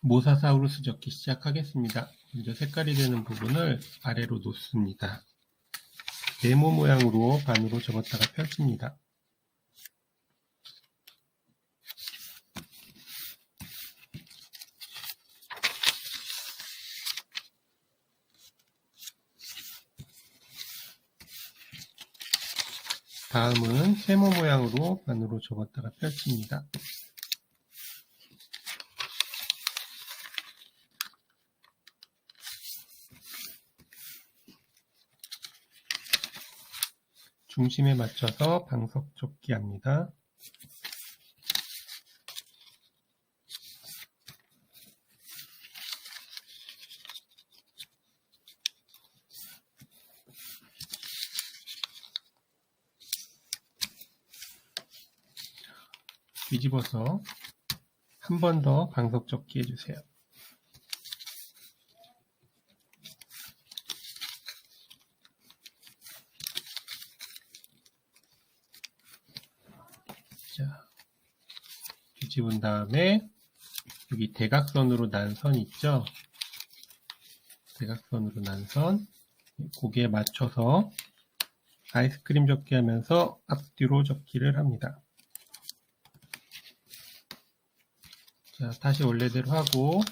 모사사우루스 접기 시작하겠습니다. 먼저 색깔이 되는 부분을 아래로 놓습니다. 네모 모양으로 반으로 접었다가 펼칩니다. 다음은 세모 모양으로 반으로 접었다가 펼칩니다. 중심에 맞춰서 방석 접기 합니다. 뒤집어서 한 번 더 방석 접기 해주세요. 자, 뒤집은 다음에 여기 대각선으로 난 선 있죠? 대각선으로 난 선, 고기에 맞춰서 아이스크림 접기 하면서 앞뒤로 접기를 합니다. 자, 다시 원래대로 하고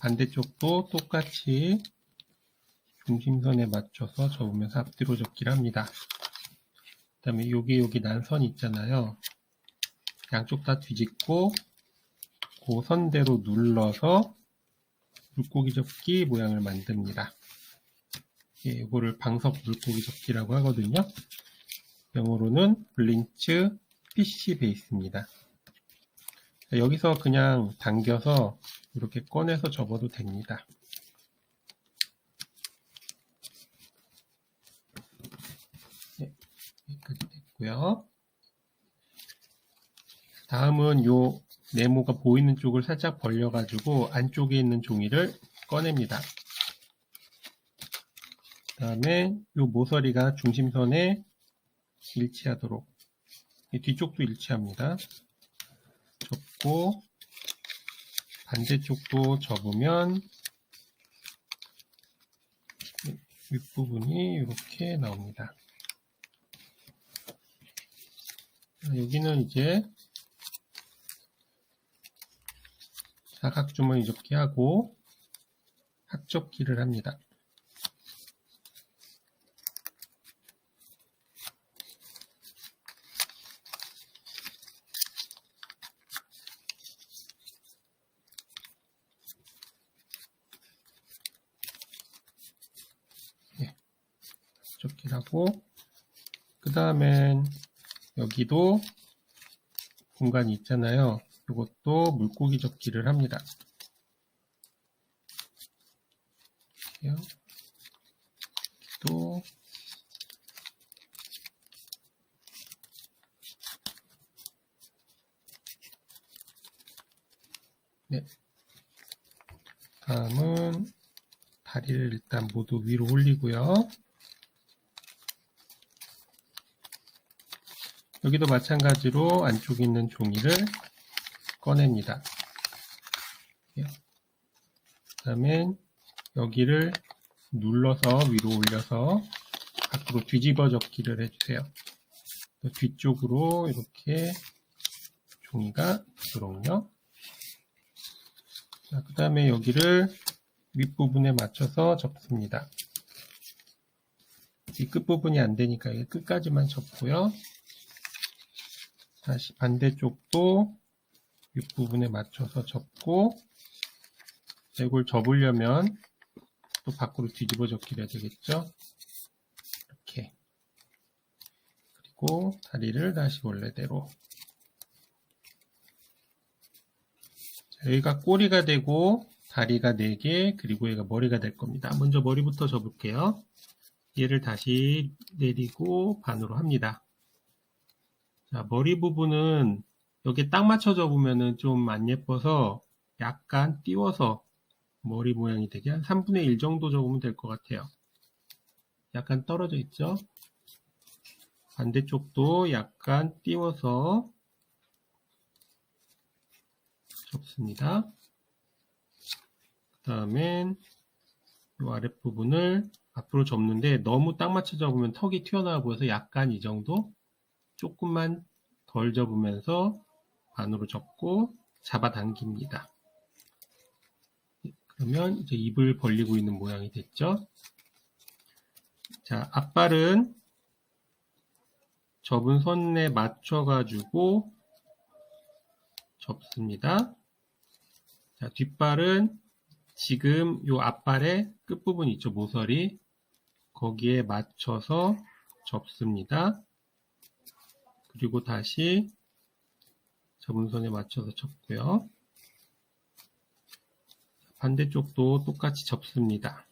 반대쪽도 똑같이 중심선에 맞춰서 접으면서 앞뒤로 접기를 합니다. 그 다음에 여기 여기 난선 있잖아요. 양쪽 다 뒤집고 그 선대로 눌러서 물고기 접기 모양을 만듭니다. 예, 이거를 방석 물고기 접기라고 하거든요. 영어로는 블린츠 PC 베이스입니다. 여기서 그냥 당겨서 이렇게 꺼내서 접어도 됩니다. 네, 여기까지 됐고요. 다음은 요 네모가 보이는 쪽을 살짝 벌려가지고 안쪽에 있는 종이를 꺼냅니다. 그 다음에 요 모서리가 중심선에 일치하도록 뒤쪽도 일치합니다. 접고 반대쪽도 접으면 윗부분이 이렇게 나옵니다. 여기는 이제 사각주머니 접기하고 합접기를 합니다. 네, 접기를 하고 그 다음엔 여기도 공간이 있잖아요. 이것도 물고기 접기를 합니다. 또 네. 다음은 다리를 일단 모두 위로 올리고요. 여기도 마찬가지로 안쪽에 있는 종이를 꺼냅니다. 그 다음에 여기를 눌러서 위로 올려서 밖으로 뒤집어 접기를 해주세요. 뒤쪽으로 이렇게 종이가 들어오요. 그 다음에 여기를 윗부분에 맞춰서 접습니다. 이 끝부분이 안 되니까 끝까지만 접고요. 다시 반대쪽도 윗부분에 맞춰서 접고 이걸 접으려면 또 밖으로 뒤집어 접기를 해야 되겠죠? 이렇게. 그리고 다리를 다시 원래대로. 여기가 꼬리가 되고 다리가 4개 그리고 얘가 머리가 될 겁니다. 먼저 머리부터 접을게요. 얘를 다시 내리고 반으로 합니다. 자, 머리 부분은 여기 딱 맞춰 접으면 좀안 예뻐서 약간 띄워서 머리 모양이 되게 한 3분의 1 정도 접으면 될 것 같아요. 약간 떨어져 있죠? 반대쪽도 약간 띄워서 접습니다. 다음엔 이 아랫부분을 앞으로 접는데 너무 딱 맞춰 접으면 턱이 튀어나와 보여서 약간 이 정도 조금만 덜 접으면서 반으로 접고 잡아당깁니다. 그러면 이제 입을 벌리고 있는 모양이 됐죠. 자, 앞발은 접은 선에 맞춰가지고 접습니다. 자, 뒷발은 지금 요 앞발의 끝부분 있죠, 모서리. 거기에 맞춰서 접습니다. 그리고 다시 접은 선에 맞춰서 접고요. 반대쪽도 똑같이 접습니다.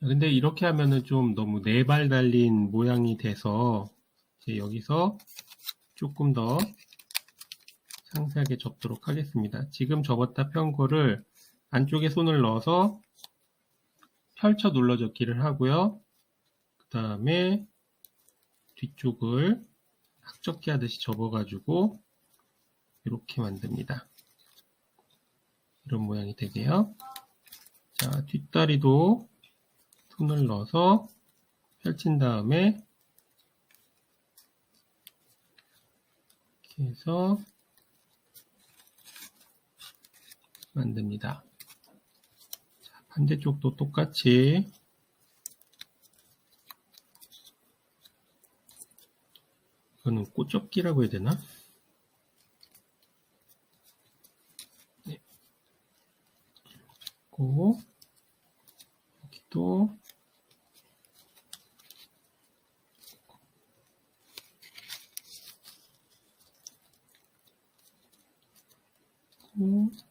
근데 이렇게 하면은 좀 너무 네 발 달린 모양이 돼서 이제 여기서 조금 더 상세하게 접도록 하겠습니다. 지금 접었다 편 거를 안쪽에 손을 넣어서 펼쳐 눌러 접기를 하고요. 그 다음에 뒤쪽을 학접기 하듯이 접어가지고 이렇게 만듭니다. 이런 모양이 되게요. 자, 뒷다리도 손을 넣어서 펼친 다음에 이렇게 해서 만듭니다. 자, 반대쪽도 똑같이 이거는 꽃접기라고 해야 되나? 네. 고 여기도 고 네,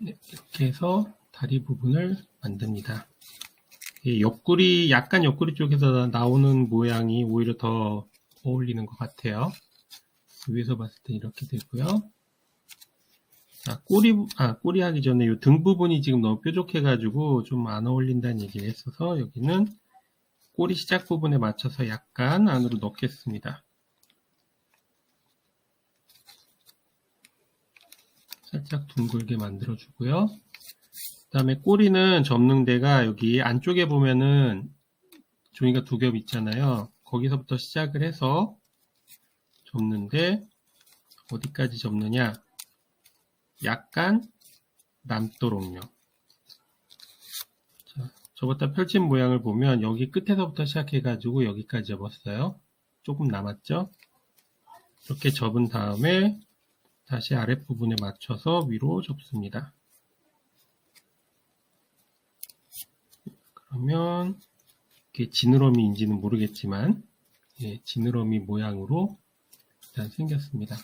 이렇게 해서 다리 부분을 만듭니다. 이 옆구리, 약간 옆구리 쪽에서 나오는 모양이 오히려 더 어울리는 것 같아요. 위에서 봤을 때 이렇게 되고요. 자, 꼬리, 아, 꼬리 하기 전에 이 등 부분이 지금 너무 뾰족해가지고 좀 안 어울린다는 얘기를 했어서 여기는 꼬리 시작 부분에 맞춰서 약간 안으로 넣겠습니다. 살짝 둥글게 만들어 주고요. 그 다음에 꼬리는 접는 데가 여기 안쪽에 보면은 종이가 두 겹 있잖아요. 거기서부터 시작을 해서 접는데 어디까지 접느냐? 약간 남도록요. 자, 접었다 펼친 모양을 보면 여기 끝에서부터 시작해가지고 여기까지 접었어요. 조금 남았죠? 이렇게 접은 다음에 다시 아랫부분에 맞춰서 위로 접습니다. 그러면 이게 지느러미인지는 모르겠지만 예, 지느러미 모양으로 일단 생겼습니다.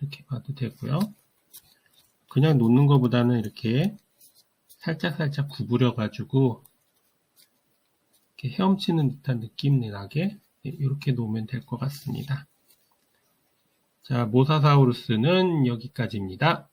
이렇게 봐도 되고요. 그냥 놓는 것보다는 이렇게 살짝살짝 구부려 가지고 헤엄치는 듯한 느낌이 나게 이렇게 놓으면 될 것 같습니다. 자, 모사사우루스는 여기까지입니다.